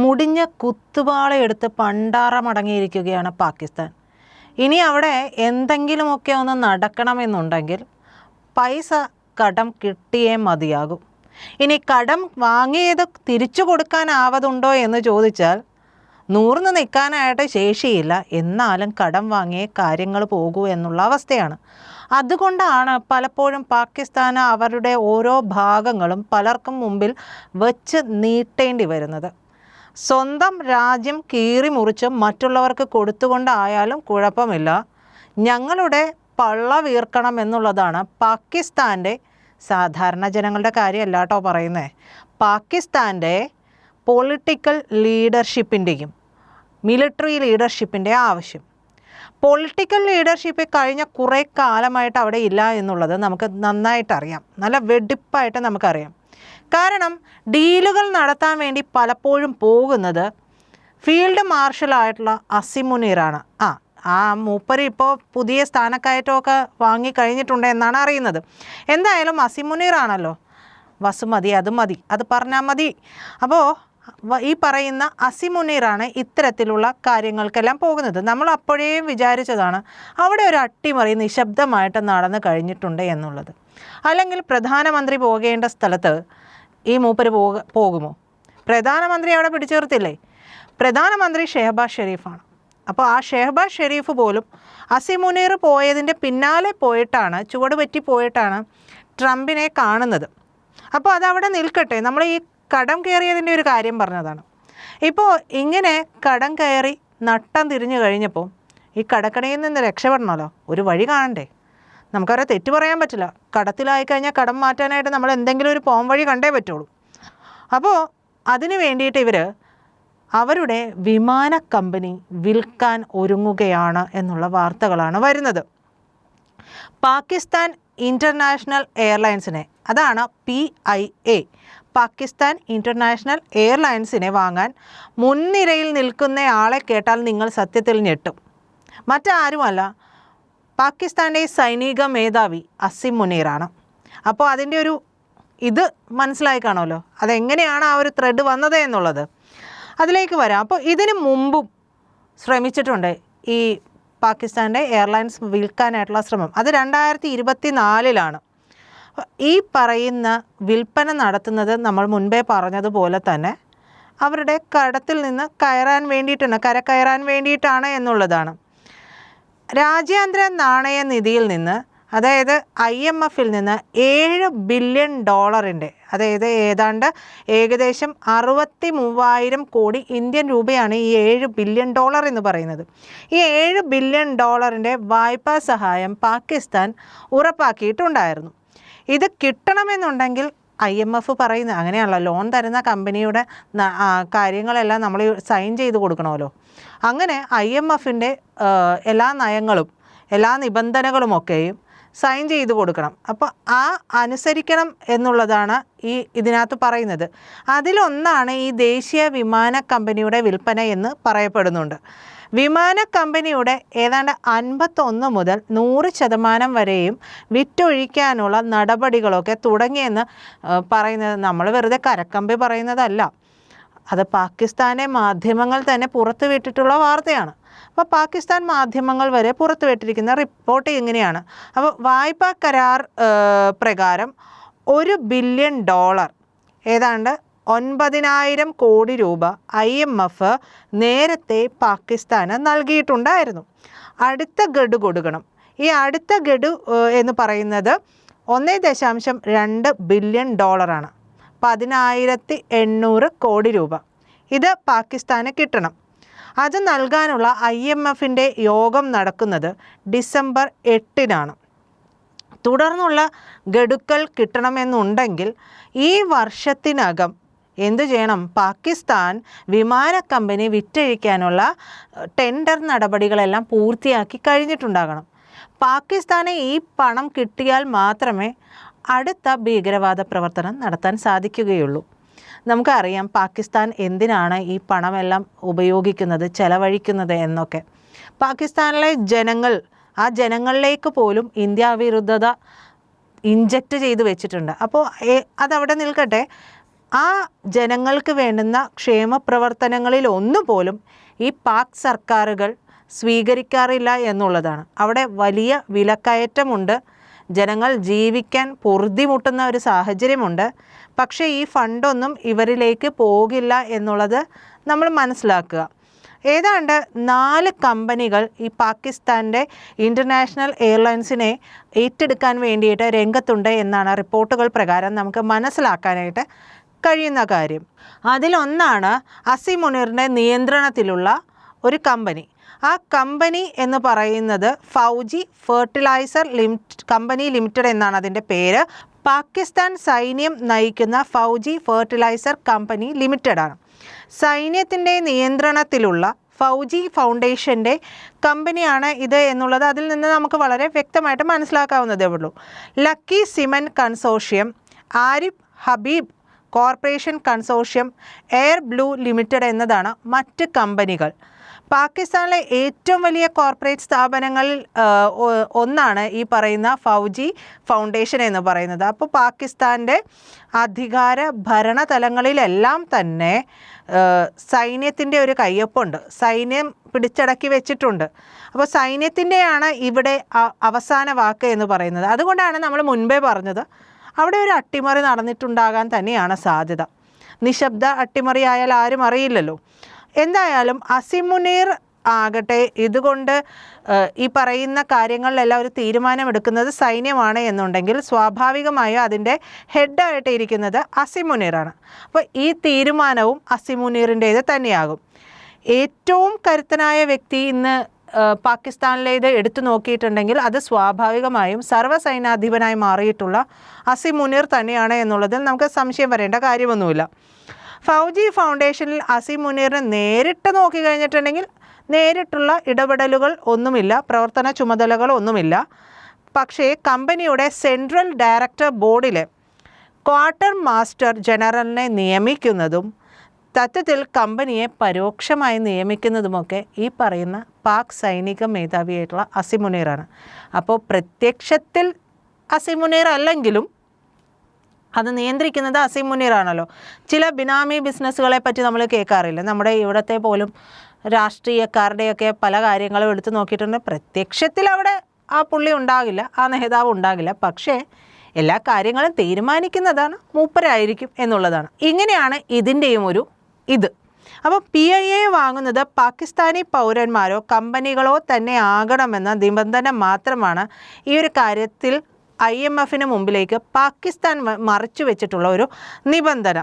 മുടിഞ്ഞ കുത്തുപാളയെടുത്ത് പണ്ടാറമടങ്ങിയിരിക്കുകയാണ് പാകിസ്ഥാൻ. ഇനി അവിടെ എന്തെങ്കിലുമൊക്കെ ഒന്ന് നടക്കണമെന്നുണ്ടെങ്കിൽ പൈസ കടം കിട്ടിയേ മതിയാകും. ഇനി കടം വാങ്ങിയത് തിരിച്ചു കൊടുക്കാനാവതുണ്ടോ എന്ന് ചോദിച്ചാൽ നൂറിന് നിൽക്കാനായിട്ട് ശേഷിയില്ല. എന്നാലും കടം വാങ്ങിയേ കാര്യങ്ങൾ പോകൂ എന്നുള്ള അവസ്ഥയാണ്. അതുകൊണ്ടാണ് പലപ്പോഴും പാകിസ്ഥാൻ അവരുടെ ഓരോ ഭാഗങ്ങളും പലർക്കും മുമ്പിൽ വച്ച് നീട്ടേണ്ടി വരുന്നത്. സ്വന്തം രാജ്യം കീറി മുറിച്ച് മറ്റുള്ളവർക്ക് കൊടുത്തുകൊണ്ടായാലും കുഴപ്പമില്ല. ഞങ്ങളുടെ പള്ള വീർക്കണം എന്നുള്ളതാണ് പാകിസ്ഥാന്റെ സാധാരണ ജനങ്ങളുടെ കാര്യമല്ല കേട്ടോ പറയുന്നത് പാകിസ്ഥാന്റെ പൊളിറ്റിക്കൽ ലീഡർഷിപ്പിന്റെയും മിലിറ്ററി ലീഡർഷിപ്പിന്റെ ആവശ്യം. പൊളിറ്റിക്കൽ ലീഡർഷിപ്പ് കഴിഞ്ഞ കുറേ കാലമായിട്ട് അവിടെ ഇല്ല എന്നുള്ളത് നമുക്ക് നന്നായിട്ട് അറിയാം നല്ല വെടിപ്പായിട്ട് നമുക്കറിയാം. കാരണം ഡീലുകൾ നടത്താൻ വേണ്ടി പലപ്പോഴും പോകുന്നത് ഫീൽഡ് മാർഷലായിട്ടുള്ള അസിമുനീറാണ്. ആ ആ മൂപ്പര് ഇപ്പോൾ പുതിയ സ്ഥാനക്കയറ്റമൊക്കെ വാങ്ങിക്കഴിഞ്ഞിട്ടുണ്ട് എന്നാണ് അറിയുന്നത്. എന്തായാലും അസിമുനീറാണല്ലോ. വസുമതി അത് മതി അത് പറഞ്ഞാൽ മതി. അപ്പോൾ ഈ പറയുന്ന അസിമുനീറാണ് ഇത്തരത്തിലുള്ള കാര്യങ്ങൾക്കെല്ലാം പോകുന്നത്. നമ്മൾ അപ്പോഴേ വിചാരിച്ചതാണ് അവിടെ ഒരു അട്ടിമറി നിശബ്ദമായിട്ട് നടന്നു കഴിഞ്ഞിട്ടുണ്ട് എന്നുള്ളത്. അല്ലെങ്കിൽ പ്രധാനമന്ത്രി പോകേണ്ട സ്ഥലത്ത് ഈ മൂപ്പര് പോക പോകുമോ? പ്രധാനമന്ത്രി അവിടെ പിടിച്ചു നിർത്തില്ലേ? പ്രധാനമന്ത്രി ഷെഹബാസ് ഷെരീഫാണ്. അപ്പോൾ ആ ഷെഹബാസ് ഷെരീഫ് പോലും അസിമുനീർ പോയതിന്റെ പിന്നാലെ പോയിട്ടാണ് ചുവട് പറ്റി പോയിട്ടാണ് ട്രംപിനെ കാണുന്നത്. അപ്പോൾ അതവിടെ നിൽക്കട്ടെ. നമ്മൾ ഈ കടം കയറിയതിന്റെ ഒരു കാര്യം പറഞ്ഞതാണ്. ഇപ്പോൾ ഇങ്ങനെ കടം കയറി നട്ടം തിരിഞ്ഞു കഴിഞ്ഞപ്പോൾ ഈ കടക്കടയിൽ നിന്ന് രക്ഷപ്പെടണമല്ലോ? ഒരു വഴി കാണണ്ടേ? നമുക്കവരെ തെറ്റ് പറയാൻ പറ്റില്ല. കടത്തിലായി കഴിഞ്ഞാൽ കടം മാറ്റാനായിട്ട് നമ്മൾ എന്തെങ്കിലും ഒരു പോം വഴി കണ്ടേ പറ്റുള്ളൂ. അപ്പോൾ അതിന് വേണ്ടിയിട്ട് ഇവർ അവരുടെ വിമാന കമ്പനി വിൽക്കാൻ ഒരുങ്ങുകയാണ് എന്നുള്ള വാർത്തകളാണ് വരുന്നത്. പാകിസ്ഥാൻ ഇന്റർനാഷണൽ എയർലൈൻസിനെ അതാണ് P I A Pakistan international എയർലൈൻസിനെ വാങ്ങാൻ മുൻനിരയിൽ നിൽക്കുന്ന ആളെ കേട്ടാൽ നിങ്ങൾ സത്യത്തിൽ ഞെട്ടും. മറ്റാരുമല്ല പാകിസ്ഥാന്റെ സൈനിക മേധാവി അസിം മുനീറാണ്. അപ്പോൾ അതിന്റെ ഒരു ഇത് മനസ്സിലായി കാണുമല്ലോ. അതെങ്ങനെയാണ് ആ ഒരു ത്രെഡ് വന്നത് എന്നുള്ളത്. അതിലേക്ക് വരാം. അപ്പോൾ ഇതിന് മുമ്പും ശ്രമിച്ചിട്ടുണ്ട് ഈ പാകിസ്ഥാന്റെ എയർലൈൻസ് വിൽക്കാനായിട്ടുള്ള ശ്രമം. അത് രണ്ടായിരത്തി ഇരുപത്തി നാലിലാണ് ഈ പറയുന്ന വിൽപ്പന നടത്തുന്നത് നമ്മൾ മുൻപേ പറഞ്ഞതുപോലെ തന്നെ അവരുടെ കടത്തിൽ നിന്ന് കയറാൻ വേണ്ടിയിട്ടാണ് കര കയറാൻ വേണ്ടിയിട്ടാണ് എന്നുള്ളതാണ്. രാജ്യാന്തര നാണയ നിധിയിൽ നിന്ന് അതായത് ഐ എം എഫിൽ നിന്ന് ഏഴ് ബില്യൺ ഡോളറിന്റെ അതായത് ഏതാണ്ട് ഏകദേശം അറുപത്തി മൂവായിരം കോടി ഇന്ത്യൻ രൂപയാണ് ഈ ഏഴ് ബില്യൺ ഡോളർ എന്ന് പറയുന്നത്. ഈ ഏഴ് ബില്യൺ ഡോളറിന്റെ വായ്പാ സഹായം പാകിസ്ഥാൻ ഉറപ്പാക്കിയിട്ടുണ്ടായിരുന്നു. ഇത് കിട്ടണമെന്നുണ്ടെങ്കിൽ ഐ എം എഫ് പറയുന്ന അങ്ങനെയാണല്ലോ ലോൺ തരുന്ന കമ്പനിയുടെ കാര്യങ്ങളെല്ലാം നമ്മൾ സൈൻ ചെയ്ത് കൊടുക്കണമല്ലോ. അങ്ങനെ ഐ എം എഫിന്റെ എല്ലാ നയങ്ങളും എല്ലാ നിബന്ധനകളുമൊക്കെയും സൈൻ ചെയ്ത് കൊടുക്കണം. അപ്പോൾ ആ അനുസരിക്കണം എന്നുള്ളതാണ് ഈ ഇതിനകത്ത് പറയുന്നത്. അതിലൊന്നാണ് ഈ ദേശീയ വിമാന കമ്പനിയുടെ വിൽപ്പന എന്ന് പറയപ്പെടുന്നുണ്ട്. വിമാന കമ്പനിയുടെ ഏതാണ്ട് അൻപത്തൊന്ന് മുതൽ നൂറ് ശതമാനം വരെയും വിറ്റൊഴിക്കാനുള്ള നടപടികളൊക്കെ തുടങ്ങിയെന്ന് പറയുന്നത് നമ്മൾ വെറുതെ കരക്കമ്പി പറയുന്നതല്ല. അത് പാകിസ്ഥാനെ മാധ്യമങ്ങൾ തന്നെ പുറത്തുവിട്ടിട്ടുള്ള വാർത്തയാണ്. അപ്പോൾ പാകിസ്ഥാൻ മാധ്യമങ്ങൾ വരെ പുറത്തുവിട്ടിരിക്കുന്ന റിപ്പോർട്ട് ഇങ്ങനെയാണ്. അപ്പോൾ വായ്പാ കരാർ പ്രകാരം ഒരു ബില്യൺ ഡോളർ ഏതാണ്ട് ഒൻപതിനായിരം കോടി രൂപ ഐ എം എഫ് നേരത്തെ പാകിസ്ഥാന് നൽകിയിട്ടുണ്ടായിരുന്നു. അടുത്ത ഗഡു കൊടുക്കണം. ഈ അടുത്ത ഗഡു എന്ന് പറയുന്നത് ഒന്നേ ദശാംശം രണ്ട് ബില്യൺ ഡോളറാണ്. പതിനായിരത്തി എണ്ണൂറ് കോടി രൂപ. ഇത് പാകിസ്ഥാന് കിട്ടണം. അത് നൽകാനുള്ള ഐ എം എഫിന്റെ യോഗം നടക്കുന്നത് ഡിസംബർ എട്ടിനാണ്. തുടർന്നുള്ള ഗഡുക്കൾ കിട്ടണമെന്നുണ്ടെങ്കിൽ ഈ വർഷത്തിനകം എന്തു ചെയ്യണം? പാകിസ്ഥാൻ വിമാന കമ്പനി വിറ്റഴിക്കാനുള്ള ടെൻഡർ നടപടികളെല്ലാം പൂർത്തിയാക്കി കഴിഞ്ഞിട്ടുണ്ടാകണം. പാകിസ്ഥാന് ഈ പണം കിട്ടിയാൽ മാത്രമേ അടുത്ത ഭീകരവാദ പ്രവർത്തനം നടത്താൻ സാധിക്കുകയുള്ളൂ. നമുക്കറിയാം പാകിസ്ഥാൻ എന്തിനാണ് ഈ പണമെല്ലാം ഉപയോഗിക്കുന്നത് ചെലവഴിക്കുന്നത് എന്നൊക്കെ. പാകിസ്ഥാനിലെ ജനങ്ങൾ ആ ജനങ്ങളിലേക്ക് പോലും ഇന്ത്യ വിരുദ്ധത ഇഞ്ചക്റ്റ് ചെയ്ത് വെച്ചിട്ടുണ്ട്. അപ്പോൾ അതവിടെ നിൽക്കട്ടെ. ആ ജനങ്ങൾക്ക് വേണ്ടുന്ന ക്ഷേമപ്രവർത്തനങ്ങളിൽ ഒന്നുപോലും ഈ പാക് സർക്കാരുകൾ സ്വീകരിക്കാറില്ല എന്നുള്ളതാണ്. അവിടെ വലിയ വിലക്കയറ്റമുണ്ട്. ജനങ്ങൾ ജീവിക്കാൻ പൊറുതിമുട്ടുന്ന ഒരു സാഹചര്യമുണ്ട്. പക്ഷേ ഈ ഫണ്ടൊന്നും ഇവരിലേക്ക് പോകില്ല എന്നുള്ളത് നമ്മൾ മനസ്സിലാക്കുക. ഏതാണ്ട് നാല് കമ്പനികൾ ഈ പാകിസ്ഥാന്റെ ഇന്റർനാഷണൽ എയർലൈൻസിനെ ഏറ്റെടുക്കാൻ വേണ്ടിയിട്ട് രംഗത്തുണ്ട് എന്നാണ് റിപ്പോർട്ടുകൾ പ്രകാരം നമുക്ക് മനസ്സിലാക്കാനായിട്ട് കഴിയുന്ന കാര്യം. അതിലൊന്നാണ് അസിമുനീറിന്റെ നിയന്ത്രണത്തിലുള്ള ഒരു കമ്പനി. ആ കമ്പനി എന്ന് പറയുന്നത് Fauji fertilizer limit company limited എന്നാണ് അതിന്റെ പേര്. പാകിസ്ഥാൻ സൈന്യം നയിക്കുന്ന ഫൗജി ഫെർട്ടിലൈസർ കമ്പനി ലിമിറ്റഡ് ആണ്. സൈന്യത്തിന്റെ നിയന്ത്രണത്തിലുള്ള ഫൗജി ഫൗണ്ടേഷന്റെ കമ്പനിയാണ് ഇത് എന്നുള്ളത് അതിൽ നിന്ന് നമുക്ക് വളരെ വ്യക്തമായിട്ട് മനസ്സിലാക്കാവുന്നതേ ഉള്ളൂ. Lucky cement consortium Arif Habib corporation consortium air blue limited എന്നതാണ് മറ്റ് കമ്പനികൾ. പാകിസ്ഥാനിലെ ഏറ്റവും വലിയ കോർപ്പറേറ്റ് സ്ഥാപനങ്ങളിൽ ഒന്നാണ് ഈ പറയുന്ന ഫൗജി ഫൗണ്ടേഷൻ എന്ന് പറയുന്നത്. അപ്പോൾ പാകിസ്ഥാന്റെ അധികാര ഭരണതലങ്ങളിലെല്ലാം തന്നെ സൈന്യത്തിന്റെ ഒരു കയ്യൊപ്പുണ്ട്. സൈന്യം പിടിച്ചടക്കി വെച്ചിട്ടുണ്ട്. അപ്പോൾ സൈന്യത്തിന്റെയാണ് ഇവിടെ അവസാന വാക്ക് എന്ന് പറയുന്നത്. അതുകൊണ്ടാണ് നമ്മൾ മുൻപേ പറഞ്ഞത് അവിടെ ഒരു അട്ടിമറി നടന്നിട്ടുണ്ടാകാൻ തന്നെയാണ് സാധ്യത. നിശബ്ദ അട്ടിമറിയായാൽ ആരും അറിയില്ലല്ലോ. എന്തായാലും അസിമുനീർ ആകട്ടെ ഇതുകൊണ്ട് ഈ പറയുന്ന കാര്യങ്ങളിലെല്ലാം ഒരു തീരുമാനമെടുക്കുന്നത് സൈന്യമാണ് എന്നുണ്ടെങ്കിൽ സ്വാഭാവികമായും അതിന്റെ ഹെഡായിട്ട് ഇരിക്കുന്നത് അസിമുനീറാണ് അപ്പോൾ ഈ തീരുമാനവും അസിമുനീറിന്റേത് തന്നെയാകും. ഏറ്റവും കരുത്തനായ വ്യക്തി ഇന്ന് പാകിസ്ഥാനിലേത് എടുത്തു നോക്കിയിട്ടുണ്ടെങ്കിൽ അത് സ്വാഭാവികമായും സർവസൈനാധിപനായി മാറിയിട്ടുള്ള അസി മുനീർ തന്നെയാണ് എന്നുള്ളതിൽ നമുക്ക് സംശയം വരേണ്ട കാര്യമൊന്നുമില്ല. ഫൗജി ഫൗണ്ടേഷനിൽ അസി മുനീറിനെ നേരിട്ട് നോക്കി കഴിഞ്ഞിട്ടുണ്ടെങ്കിൽ നേരിട്ടുള്ള ഇടപെടലുകൾ ഒന്നുമില്ല പ്രവർത്തന ചുമതലകൾ ഒന്നുമില്ല. പക്ഷേ കമ്പനിയുടെ സെൻട്രൽ ഡയറക്ടർ ബോർഡിലെ ക്വാർട്ടർ മാസ്റ്റർ ജനറലിനെ നിയമിക്കുന്നതും തത്വത്തിൽ കമ്പനിയെ പരോക്ഷമായി നിയമിക്കുന്നതുമൊക്കെ ഈ പറയുന്ന പാക് സൈനിക മേധാവിയായിട്ടുള്ള അസിമുനീറാണ് അപ്പോൾ പ്രത്യക്ഷത്തിൽ അസിമുനീർ അല്ലെങ്കിലും അത് നിയന്ത്രിക്കുന്നത് അസിമുനീറാണല്ലോ ചില ബിനാമി ബിസിനസ്സുകളെ പറ്റി നമ്മൾ കേൾക്കാറില്ല. നമ്മുടെ ഇവിടത്തെ പോലും രാഷ്ട്രീയക്കാരുടെയൊക്കെ പല കാര്യങ്ങളും എടുത്തു നോക്കിയിട്ടുണ്ട്. പ്രത്യക്ഷത്തിൽ അവിടെ ആ പുള്ളി ഉണ്ടാകില്ല ആ നേതാവ് ഉണ്ടാകില്ല. പക്ഷേ എല്ലാ കാര്യങ്ങളും തീരുമാനിക്കുന്നതാണ് മൂപ്പരായിരിക്കും എന്നുള്ളതാണ്. ഇങ്ങനെയാണ് ഇതിന്റെയും ഒരു ഇത്. അപ്പോൾ പി ഐ എ വാങ്ങുന്നത് പാകിസ്ഥാനി പൗരന്മാരോ കമ്പനികളോ തന്നെ ആകണമെന്ന നിബന്ധന മാത്രമാണ് ഈ ഒരു കാര്യത്തിൽ ഐ എം എഫിന് മുമ്പിലേക്ക് പാകിസ്ഥാൻ മറിച്ചു വെച്ചിട്ടുള്ള ഒരു നിബന്ധന.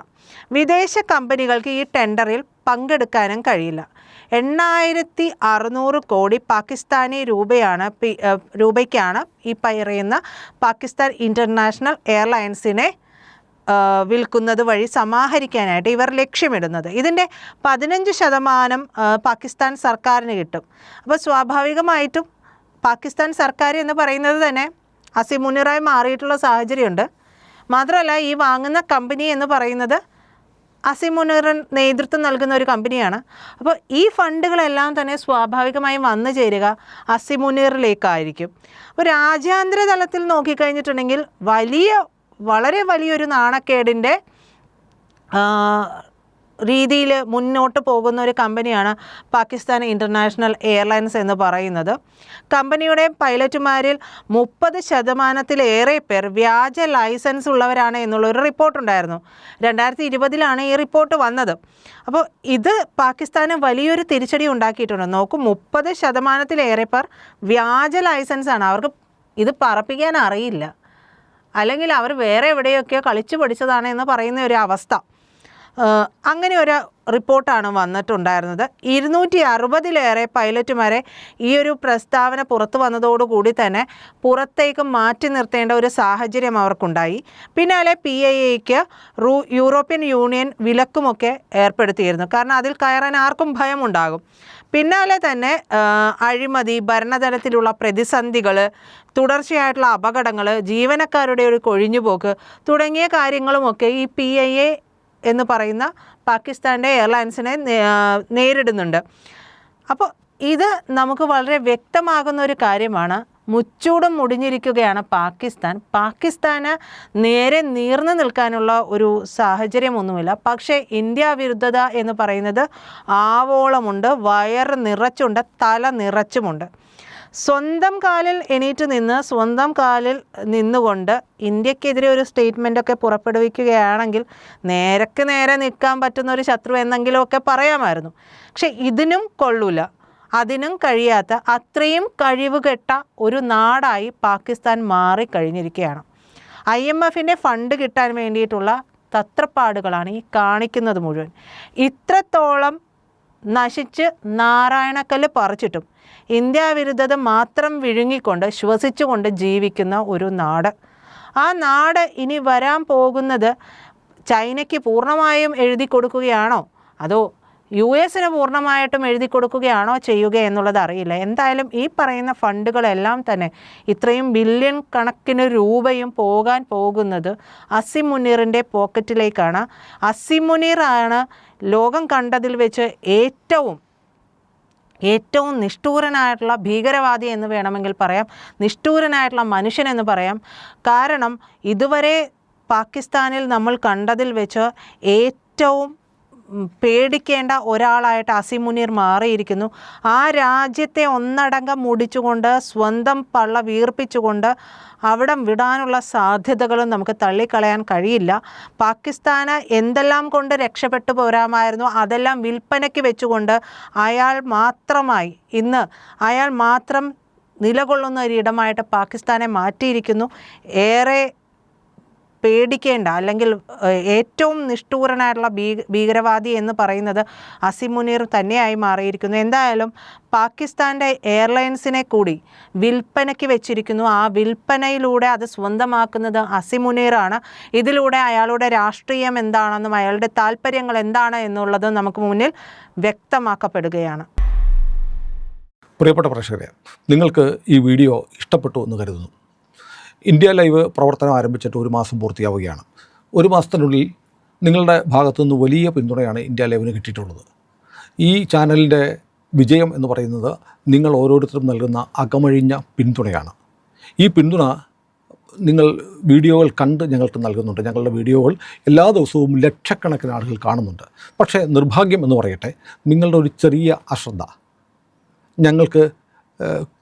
വിദേശ കമ്പനികൾക്ക് ഈ ടെൻഡറിൽ പങ്കെടുക്കാനും കഴിയില്ല. എണ്ണായിരത്തി അറുന്നൂറ് കോടി പാകിസ്ഥാനി രൂപയാണ് രൂപയ്ക്കാണ് ഈ പറയുന്ന പാകിസ്ഥാൻ ഇന്റർനാഷണൽ എയർലൈൻസിനെ വിൽക്കുന്നത് വഴി സമാഹരിക്കാനായിട്ട് ഇവർ ലക്ഷ്യമിടുന്നത്. ഇതിന്റെ പതിനഞ്ച് ശതമാനം പാകിസ്ഥാൻ സർക്കാരിന് കിട്ടും. അപ്പോൾ സ്വാഭാവികമായിട്ടും പാകിസ്ഥാൻ സർക്കാർ എന്ന് പറയുന്നത് തന്നെ അസിമുനിറായി മാറിയിട്ടുള്ള സാഹചര്യമുണ്ട്. മാത്രമല്ല ഈ വാങ്ങുന്ന കമ്പനി എന്ന് പറയുന്നത് അസിമുനിറൻ നേതൃത്വം നൽകുന്ന ഒരു കമ്പനിയാണ്. അപ്പോൾ ഈ ഫണ്ടുകളെല്ലാം തന്നെ സ്വാഭാവികമായും വന്നു ചേരുക അസിമുനിറിലേക്കായിരിക്കും അപ്പോൾ രാജ്യാന്തര തലത്തിൽ നോക്കിക്കഴിഞ്ഞിട്ടുണ്ടെങ്കിൽ വലിയ വളരെ വലിയൊരു നാണക്കേടിന്റെ രീതിയിൽ മുന്നോട്ട് പോകുന്ന ഒരു കമ്പനിയാണ് പാകിസ്ഥാൻ ഇന്റർനാഷണൽ എയർലൈൻസ് എന്ന് പറയുന്നത്. കമ്പനിയുടെ പൈലറ്റുമാരിൽ മുപ്പത് ശതമാനത്തിലേറെ പേർ വ്യാജ ലൈസൻസ് ഉള്ളവരാണ് എന്നുള്ളൊരു റിപ്പോർട്ടുണ്ടായിരുന്നു. രണ്ടായിരത്തി ഇരുപതിലാണ് ഈ റിപ്പോർട്ട് വന്നത്. അപ്പോൾ ഇത് പാകിസ്ഥാന് വലിയൊരു തിരിച്ചടി ഉണ്ടാക്കിയിട്ടുണ്ട്. നോക്കൂ മുപ്പത് ശതമാനത്തിലേറെ പേർ വ്യാജ ലൈസൻസാണ്. അവർക്ക് ഇത് പറപ്പിക്കാൻ അറിയില്ല. അല്ലെങ്കിൽ അവർ വേറെ എവിടെയൊക്കെയോ കളിച്ചു പഠിച്ചതാണ് എന്ന് പറയുന്ന ഒരു അവസ്ഥ. അങ്ങനെ ഒരു റിപ്പോർട്ടാണ് വന്നിട്ടുണ്ടായിരുന്നത്. ഇരുന്നൂറ്റി അറുപതിലേറെ പൈലറ്റുമാരെ ഈ ഒരു പ്രസ്താവന പുറത്തു വന്നതോടുകൂടി തന്നെ പുറത്തേക്ക് മാറ്റി നിർത്തേണ്ട ഒരു സാഹചര്യം അവർക്കുണ്ടായി. പിന്നാലെ പി ഐ എക്ക് റൂ യൂറോപ്യൻ യൂണിയൻ വിലക്കുമൊക്കെ ഏർപ്പെടുത്തിയിരുന്നു. കാരണം അതിൽ കയറാൻ ആർക്കും ഭയമുണ്ടാകും. പിന്നാലെ തന്നെ അഴിമതി ഭരണതലത്തിലുള്ള പ്രതിസന്ധികൾ തുടർച്ചയായിട്ടുള്ള അപകടങ്ങൾ ജീവനക്കാരുടെ ഒരു കൊഴിഞ്ഞുപോക്ക് തുടങ്ങിയ കാര്യങ്ങളുമൊക്കെ ഈ പി ഐ എ എന്ന് പറയുന്ന പാകിസ്ഥാന്റെ എയർലൈൻസിനെ നേരിടുന്നുണ്ട്. അപ്പോൾ ഇത് നമുക്ക് വളരെ വ്യക്തമാകുന്ന ഒരു കാര്യമാണ്. മുച്ചൂടും മുടിഞ്ഞിരിക്കുകയാണ് പാകിസ്ഥാൻ. പാകിസ്ഥാന് നേരെ നീർന്നു നിൽക്കാനുള്ള ഒരു സാഹചര്യമൊന്നുമില്ല. പക്ഷേ ഇന്ത്യ വിരുദ്ധത എന്ന് പറയുന്നത് ആവോളമുണ്ട് വയർ നിറച്ചുണ്ട് തല നിറച്ചുമുണ്ട്. സ്വന്തം കാലിൽ എണീറ്റ് നിന്ന് സ്വന്തം കാലിൽ നിന്നുകൊണ്ട് ഇന്ത്യക്കെതിരെ ഒരു സ്റ്റേറ്റ്മെന്റൊക്കെ പുറപ്പെടുവിക്കുകയാണെങ്കിൽ നേരക്ക് നേരെ നിൽക്കാൻ പറ്റുന്ന ഒരു ശത്രു എന്നെങ്കിലുമൊക്കെ പറയാമായിരുന്നു. പക്ഷെ ഇതിനും കൊള്ളൂല. അതിനും കഴിയാത്ത അത്രയും കഴിവുകെട്ട ഒരു നാടായി പാകിസ്ഥാൻ മാറിക്കഴിഞ്ഞിരിക്കുകയാണ്. ഐ എം എഫിന്റെ ഫണ്ട് കിട്ടാൻ വേണ്ടിയിട്ടുള്ള തത്രപ്പാടുകളാണ് ഈ കാണിക്കുന്നത് മുഴുവൻ. ഇത്രത്തോളം നശിച്ച് നാരായണക്കല്ല് പറിച്ചിട്ടും ഇന്ത്യ വിരുദ്ധത മാത്രം വിഴുങ്ങിക്കൊണ്ട് ശ്വസിച്ചുകൊണ്ട് ജീവിക്കുന്ന ഒരു നാട്. ആ നാട് ഇനി വരാൻ പോകുന്നത് ചൈനയ്ക്ക് പൂർണമായും എഴുതി കൊടുക്കുകയാണോ അതോ യു എസിന് പൂർണമായിട്ടും എഴുതി കൊടുക്കുകയാണോ ചെയ്യുക എന്നുള്ളത് അറിയില്ല. എന്തായാലും ഈ പറയുന്ന ഫണ്ടുകളെല്ലാം തന്നെ ഇത്രയും ബില്യൺ കണക്കിന് രൂപയും പോകാൻ പോകുന്നത് അസിം മുനീറിന്റെ പോക്കറ്റിലേക്കാണ്. അസിം മുനീറാണ് ലോകം കണ്ടതിൽ വെച്ച് ഏറ്റവും ഏറ്റവും നിഷ്ഠൂരനായിട്ടുള്ള ഭീകരവാദി എന്ന് വേണമെങ്കിൽ പറയാം. നിഷ്ഠൂരനായിട്ടുള്ള മനുഷ്യൻ എന്ന് പറയാം. കാരണം ഇതുവരെ പാകിസ്ഥാനിൽ നമ്മൾ കണ്ടതിൽ വെച്ച് ഏറ്റവും പേടിക്കേണ്ട ഒരാളായിട്ട് അസിമുനീർ മാറിയിരിക്കുന്നു. ആ രാജ്യത്തെ ഒന്നടങ്കം മുടിച്ചുകൊണ്ട് സ്വന്തം പള്ള വീർപ്പിച്ചുകൊണ്ട് അവിടം വിടാനുള്ള സാധ്യതകളും നമുക്ക് തള്ളിക്കളയാൻ കഴിയില്ല. പാകിസ്ഥാന് എന്തെല്ലാം കൊണ്ട് രക്ഷപ്പെട്ടു പോരാമായിരുന്നു അതെല്ലാം വിൽപ്പനയ്ക്ക് വെച്ചുകൊണ്ട് അയാൾ മാത്രമായി ഇന്ന് അയാൾ മാത്രം നിലകൊള്ളുന്ന ഒരിടമായിട്ട് പാകിസ്ഥാനെ മാറ്റിയിരിക്കുന്നു. ഏറെ പേടിക്കേണ്ട അല്ലെങ്കിൽ ഏറ്റവും നിഷ്ഠൂരനായിട്ടുള്ള ഭീകരവാദി എന്ന് പറയുന്നത് അസിമുനീർ തന്നെയായി മാറിയിരിക്കുന്നു. എന്തായാലും പാകിസ്ഥാന്റെ എയർലൈൻസിനെ കൂടി വിൽപ്പനയ്ക്ക് വെച്ചിരിക്കുന്നു. ആ വിൽപ്പനയിലൂടെ അത് സ്വന്തമാക്കുന്നത് അസിമുനീറാണ് ഇതിലൂടെ അയാളുടെ രാഷ്ട്രീയം എന്താണെന്നും അയാളുടെ താല്പര്യങ്ങൾ എന്താണ് എന്നുള്ളതും നമുക്ക് മുന്നിൽ വ്യക്തമാക്കപ്പെടുകയാണ്. പ്രിയപ്പെട്ട പ്രേക്ഷകരെ നിങ്ങൾക്ക് ഈ വീഡിയോ ഇഷ്ടപ്പെട്ടു എന്ന് കരുതുന്നു. ഇന്ത്യ ലൈവ് പ്രവർത്തനം ആരംഭിച്ചിട്ട് ഒരു മാസം പൂർത്തിയാവുകയാണ്. ഒരു മാസത്തിനുള്ളിൽ നിങ്ങളുടെ ഭാഗത്തുനിന്ന് വലിയ പിന്തുണയാണ് ഇന്ത്യ ലൈവിന് കിട്ടിയിട്ടുള്ളത്. ഈ ചാനലിന്റെ വിജയം എന്ന് പറയുന്നത് നിങ്ങൾ ഓരോരുത്തരും നൽകുന്ന അകമഴിഞ്ഞ പിന്തുണയാണ്. ഈ പിന്തുണ നിങ്ങൾ വീഡിയോകൾ കണ്ട് ഞങ്ങൾക്ക് നൽകുന്നുണ്ട്. ഞങ്ങളുടെ വീഡിയോകൾ എല്ലാ ദിവസവും ലക്ഷക്കണക്കിന് ആളുകൾ കാണുന്നുണ്ട്. പക്ഷേ നിർഭാഗ്യം എന്ന് പറയട്ടെ നിങ്ങളുടെ ഒരു ചെറിയ അശ്രദ്ധ ഞങ്ങൾക്ക്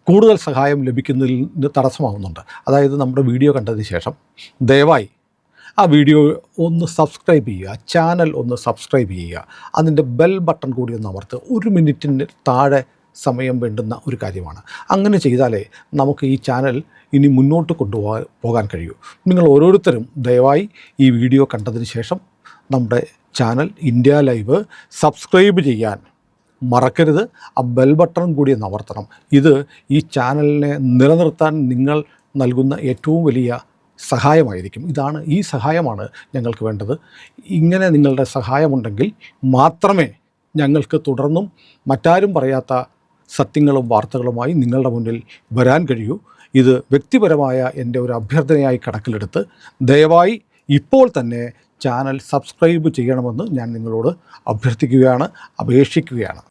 കൂടുതൽ സഹായം ലഭിക്കുന്നതിന് തടസ്സമാവുന്നുണ്ട്. അതായത് നമ്മുടെ വീഡിയോ കണ്ടതിന് ശേഷം ദയവായി ആ വീഡിയോ ഒന്ന് സബ്സ്ക്രൈബ് ചെയ്യുക ചാനൽ ഒന്ന് സബ്സ്ക്രൈബ് ചെയ്യുക. അതിന്റെ ബെൽ ബട്ടൺ കൂടി ഒന്ന് അമർത്ത് ഒരു മിനിറ്റിന് താഴെ സമയം വേണ്ടുന്ന ഒരു കാര്യമാണ്. അങ്ങനെ ചെയ്താലേ നമുക്ക് ഈ ചാനൽ ഇനി മുന്നോട്ട് കൊണ്ടുപോകാൻ പോകാൻ കഴിയൂ. നിങ്ങൾ ഓരോരുത്തരും ദയവായി ഈ വീഡിയോ കണ്ടതിന് ശേഷം നമ്മുടെ ചാനൽ ഇന്ത്യ ലൈവ് സബ്സ്ക്രൈബ് ചെയ്യാൻ മറക്കരുത്. ആ ബെൽ ബട്ടൺ കൂടി ഒന്ന് അമർത്തണം. ഇത് ഈ ചാനലിനെ നിലനിർത്താൻ നിങ്ങൾ നൽകുന്ന ഏറ്റവും വലിയ സഹായമായിരിക്കും. ഇതാണ് ഈ സഹായമാണ് ഞങ്ങൾക്ക് വേണ്ടത്. ഇങ്ങനെ നിങ്ങളുടെ സഹായമുണ്ടെങ്കിൽ മാത്രമേ ഞങ്ങൾക്ക് തുടർന്നും മറ്റാരും പറയാത്ത സത്യങ്ങളും വാർത്തകളുമായി നിങ്ങളുടെ മുന്നിൽ വരാൻ കഴിയൂ. ഇത് വ്യക്തിപരമായ എന്റെ ഒരു അഭ്യർത്ഥനയായി കണക്കിലെടുത്ത് ദയവായി ഇപ്പോൾ തന്നെ ചാനൽ സബ്സ്ക്രൈബ് ചെയ്യണമെന്ന് ഞാൻ നിങ്ങളോട് അഭ്യർത്ഥിക്കുകയാണ് അപേക്ഷിക്കുകയാണ്.